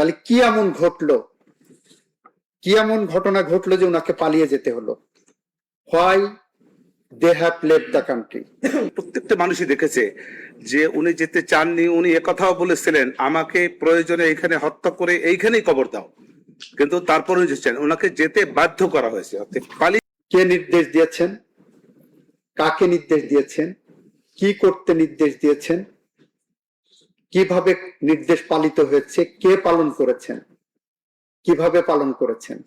তাহলে কি এমন ঘটলো? কি এমন ঘটনা ঘটলো যে ওনাকে পালিয়ে যেতে হলো? Why they have left the country প্রত্যেকটা মানুষই দেখেছে যে উনি যেতে চাননি উনি একথাও বলেছিলেন আমাকে প্রয়োজনে এখানে হত্যা করে এইখানেই কবর দাও। কিন্তু তারপর যেছেন ওনাকে যেতে বাধ্য করা হয়েছে পালিয়ে কে নির্দেশ দিয়েছেন? কাকে নির্দেশ দিয়েছেন? কি করতে নির্দেশ দিয়েছেন? কীভাবে নির্দেশ পালিত হয়েছে, কে পালন করেছেন, কীভাবে পালন করেছেন?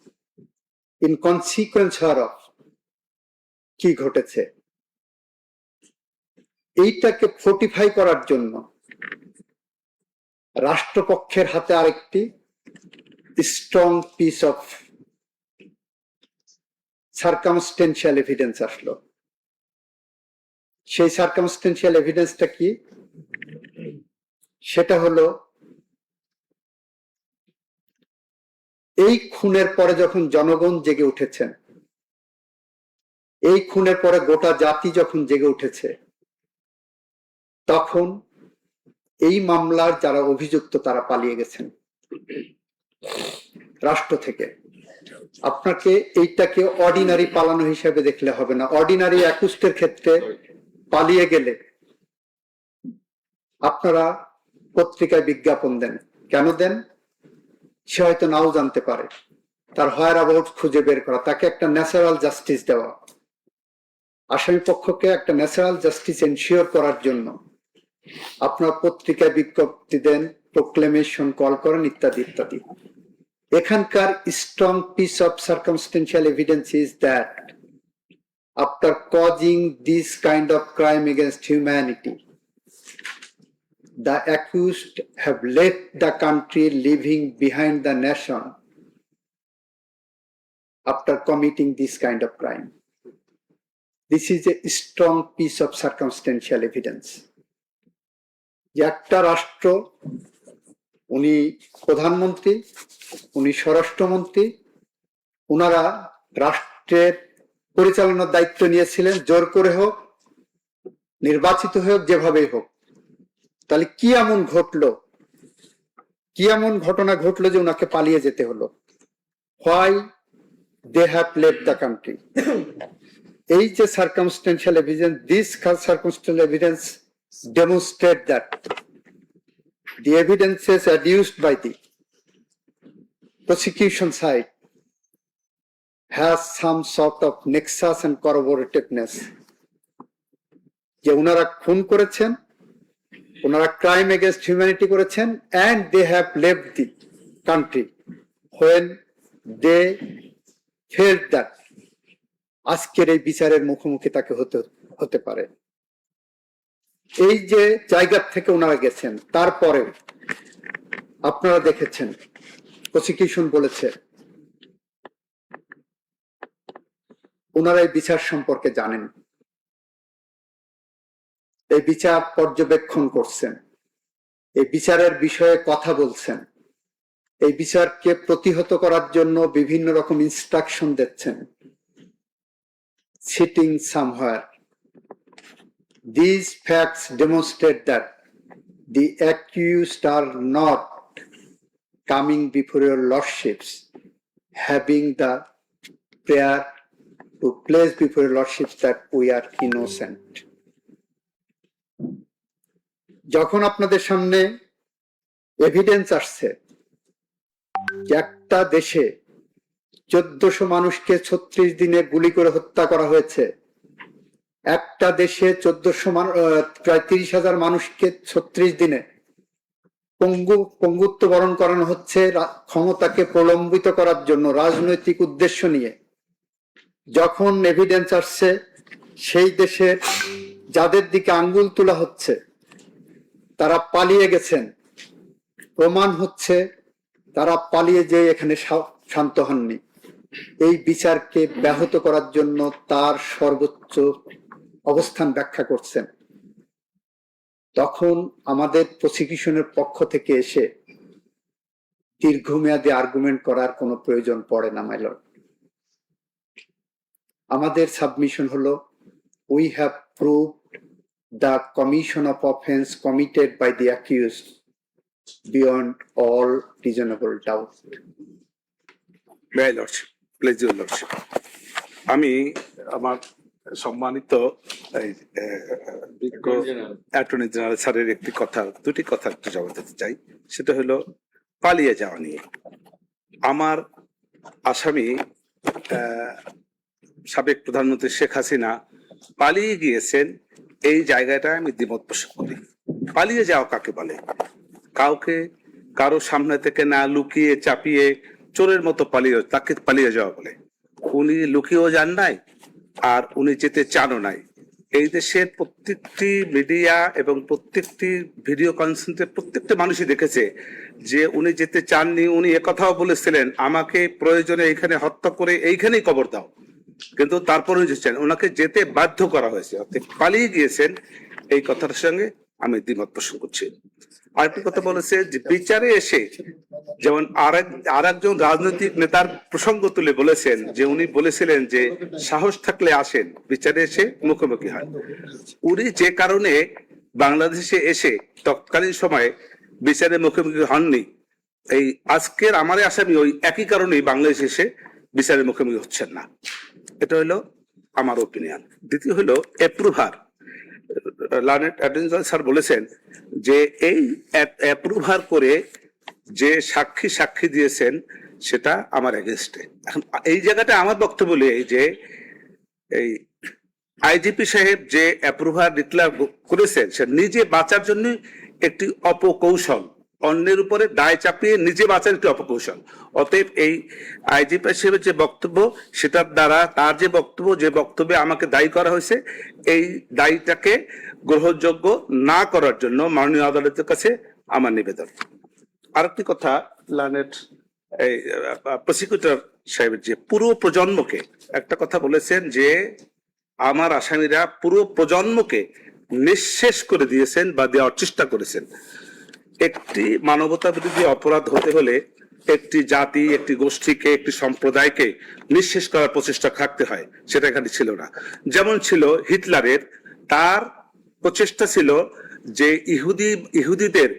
ইন কনসিকুয়েন্স অফ কি ঘটেছে? এইটাকে ফোর্টিফাই করার জন্য রাষ্ট্রপক্ষের হাতে আরেকটি strong piece of circumstantial evidence আসলো। সেই সার্কামস্টেন্সিয়াল এভিডেন্সটা কি? সেটা হলো, এই খুনের পরে যখন জনগণ জেগে উঠেছেন, এই খুনের পরে গোটা জাতি যখন জেগে উঠেছে, তখন এই মামলার যারা অভিযুক্ত তারা পালিয়ে গেছেন রাষ্ট্র থেকে। আপনাকে এইটাকে অর্ডিনারি পালানো হিসেবে দেখলে হবে না। অর্ডিনারি একুস্টের ক্ষেত্রে পালিয়ে গেলে আপনারা পত্রিকায় বিজ্ঞাপন দেন। কেন দেন? সে হয়তো নাও জানতে পারে। তার হায়ার অ্যাবাউট খুঁজে বের করা, তাকে একটা ন্যাচারাল জাস্টিস দেওয়া। আসামি পক্ষকে একটা ন্যাচারাল জাস্টিস এনশিওর করার জন্য। আপনার পত্রিকায় বিজ্ঞপ্তি দেন প্রোক্লেমেশন কল করেন, ইত্যাদি ইত্যাদি। এখানকার strong piece of circumstantial evidence is that after causing this kind of crime against humanity the accused have left the country leaving behind the nation after committing this kind of crime. This is a strong piece of circumstantial evidence. যে একটা রাষ্ট্র উনি প্রধানমন্ত্রী উনি স্বরাষ্ট্রমন্ত্রী ওনারা রাষ্ট্রের পরিচালনার দায়িত্ব নিয়েছিলেন জোর করে হোক নির্বাচিত হোক যেভাবেই হোক তাহলে কি এমন ঘটলো? কি এমন ঘটনা ঘটলো যে ওনাকে পালিয়ে যেতে হলো? Why they have left the country এই যে circumstantial evidence this circumstantial evidence demonstrate that the evidences adduced by the prosecution side has some sort of nexus and corroborativeness. যে ওনারা খুন করেছেন ওনারা ক্রাইম এগেনস্ট হিউম্যানিটি করেছেন and they have left the country when they fell that আজকের এই বিচারের মুখোমুখি তাকে হতে হতে পারে। এই যে জায়গা থেকে ওনারা গেছেন, তারপরে আপনারা দেখেছেন প্রসিকিউশন বলেছে, ওনারা এই বিচার সম্পর্কে জানেন। এই বিচার পর্যবেক্ষণ করছেন। এই বিচারের বিষয়ে কথা বলছেন। এই বিচারকে প্রতিহত করার জন্য বিভিন্ন রকম ইনস্ট্রাকশন দিচ্ছেন। Sitting somehow these facts demonstrate that the accused are not coming before your lordships having the prayer to place before your lordships that we are innocent যখন আপনাদের সামনে এভিডেন্স আসছে একটা দেশে চোদ্দশো মানুষকে ছত্রিশ দিনে গুলি করে হত্যা করা হয়েছে, একটা দেশে চোদ্দশো প্রায় তিরিশ হাজার মানুষকে ছত্রিশ দিনে পঙ্গু, পঙ্গুত্ব বরণ করানো হচ্ছে ক্ষমতাকে প্রলম্বিত করার জন্য রাজনৈতিক উদ্দেশ্য নিয়ে। যখন এভিডেন্স আসছে, সেই দেশে যাদের দিকে আঙ্গুল তোলা হচ্ছে তারা পালিয়ে গেছেন। প্রমাণ হচ্ছে তারা পালিয়ে যেয়ে এখানে শান্ত হননি। এই বিচারকে ব্যাহত করার জন্য তার সর্বোচ্চ অবস্থান ব্যাখ্যা করছেন। তখন আমাদের প্রসিকিউশনের পক্ষ থেকে এসে দীর্ঘমেয়াদী আর্গুমেন্ট করার কোনো প্রয়োজন পড়ে না মাইলর আমাদের সাবমিশন হলো we have prove the commission of offence committed by the accused beyond all reasonable doubt. আমি আমার সম্মানিত অ্যাটর্নি জেনারেল স্যারের একটি কথা, দুটি কথা একটু জবাব দিতে চাই। সেটা হলো, পালিয়ে যাওয়া নিয়ে। আমার আসামি সাবেক প্রধানমন্ত্রী শেখ হাসিনা পালিয়ে গিয়েছেন এই জায়গাটায় আমি দ্বিমত পোষণ করি। পালিয়ে যাওয়া কাকে বলে। কাউকে, কারও সামনে থেকে না লুকিয়ে চাপিয়ে চোরের মতো পালিয়ে, তাকে পালিয়ে যাওয়া বলে। উনি লুকিয়েও যান নাই, আর উনি যেতে চানও নাই। এই দেশের প্রত্যেকটি মিডিয়া এবং প্রত্যেকটি ভিডিও কনসেন্টে প্রত্যেকটা মানুষই দেখেছে যে উনি যেতে চাননি, উনি একথাও বলেছিলেন, আমাকে প্রয়োজনে এইখানে হত্যা করে এইখানেই কবর দাও। কিন্তু তারপরে যেছেন ওনাকে যেতে বাধ্য করা হয়েছে। অর্থাৎ পালিয়ে গিয়েছেন এই কথাটার সঙ্গে আমি দ্বিমত পোষণ করছি। আরেকটি কথা বলেছে যে, বিচারে এসে যেমন আর একজন রাজনৈতিক নেতার প্রসঙ্গ তুলে বলেছেন যে, উনি বলেছিলেন যে, সাহস থাকলে আসেন, বিচারে এসে মুখোমুখি হয় উনি যে কারণে বাংলাদেশে এসে তৎকালীন সময়ে বিচারে মুখোমুখি হননি, এই আজকের আমার আসামি ওই একই কারণেই বাংলাদেশে এসে বিচারের মুখোমুখি হচ্ছেন না। এটা হলো আমার ওপিনিয়ন দ্বিতীয় হলো অ্যাপ্রুভার লার্নেট অ্যাডভেঞ্চার স্যার বলেছেন যে এই অ্যাপ্রুভার করে যে সাক্ষী সাক্ষী দিয়েছেন, সেটা আমার এগেনস্টে এখন এই জায়গাটা আমার বক্তব্য এই যে এই আইজিপি সাহেব যে অ্যাপ্রুভার ডিক্লেয়ার করেছেন, সে নিজে বাঁচার জন্য একটি অপকৌশল। অন্যের উপরে দায় চাপিয়ে নিজে বাঁচার একটি অপকৌশল। অতএব এই আইজিপি সাহেবের যে বক্তব্য, সেটার দ্বারা তার যে বক্তব্য, যে বক্তব্যে আমাকে দায়ী করা হয়েছে, এই দায়ীটাকে গ্রহণযোগ্য না করার জন্য মাননীয় আদালতের কাছে আমার নিবেদন। আরেকটি কথা লানেট এই প্রসিকিউটর সাহেবের যে পুরো প্রজন্মকে একটা কথা বলেছেন যে, আমার আসামিরা পুরো প্রজন্মকে নিঃশেষ করে দিয়েছেন বা দেওয়ার চেষ্টা করেছেন। একটি মানবতা বিরোধী অপরাধ হতে হলে একটি জাতি, একটি গোষ্ঠীকে, একটি সম্প্রদায়কে নিঃশেষ করার প্রচেষ্টা থাকতে হয়, সেটা এখানে ছিল না। যেমন ছিল হিটলারের, তার প্রচেষ্টা ছিল যে ইহুদি, ইহুদিদের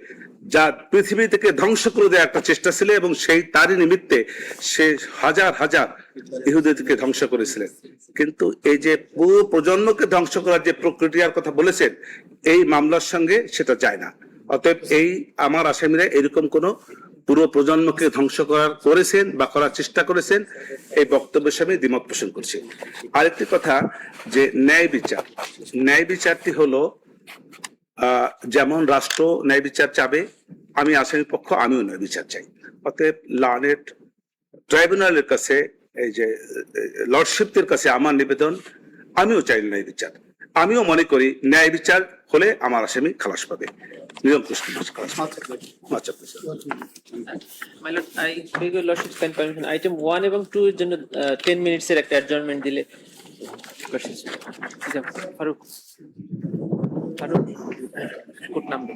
যা পৃথিবী থেকে ধ্বংস করে দেওয়ার একটা চেষ্টা ছিল এবং সেই তারই নিমিত্তে সে হাজার হাজার ইহুদিদেরকে ধ্বংস করেছিলেন। কিন্তু এই যে পুরো প্রজন্মকে ধ্বংস করার যে প্রক্রিয়ার কথা বলেছেন, এই মামলার সঙ্গে সেটা যায় না। অতএব এই আমার আসামিরা এরকম কোন পুরো প্রজন্মকে ধ্বংস করার করেছেন বা করার চেষ্টা করেছেন, এই বক্তব্যের সামনে দ্বিমত পোষণ করছি। আরেকটি কথা যে ন্যায় বিচার। ন্যায় বিচারটি হলো যেমন রাষ্ট্র ন্যায় বিচার চাবে, আমি আসামি পক্ষ, আমিও ন্যায় বিচার চাই। অতএব লার্নেট ট্রাইব্যুনালের কাছে, এই যে লর্ডশিপদের কাছে আমার নিবেদন, আমিও চাই ন্যায় বিচার। আমিও মনে করি ন্যায় বিচার হলে আমার আসামি খালাস পাবে। আচ্ছা item one এবং two এর জন্য টেন মিনিটস এর একটা দিলে। Farooq Farooq number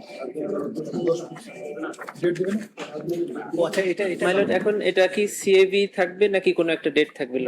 My lord, এখন এটা কি সিএবি থাকবে নাকি কোনো একটা ডেট থাকবে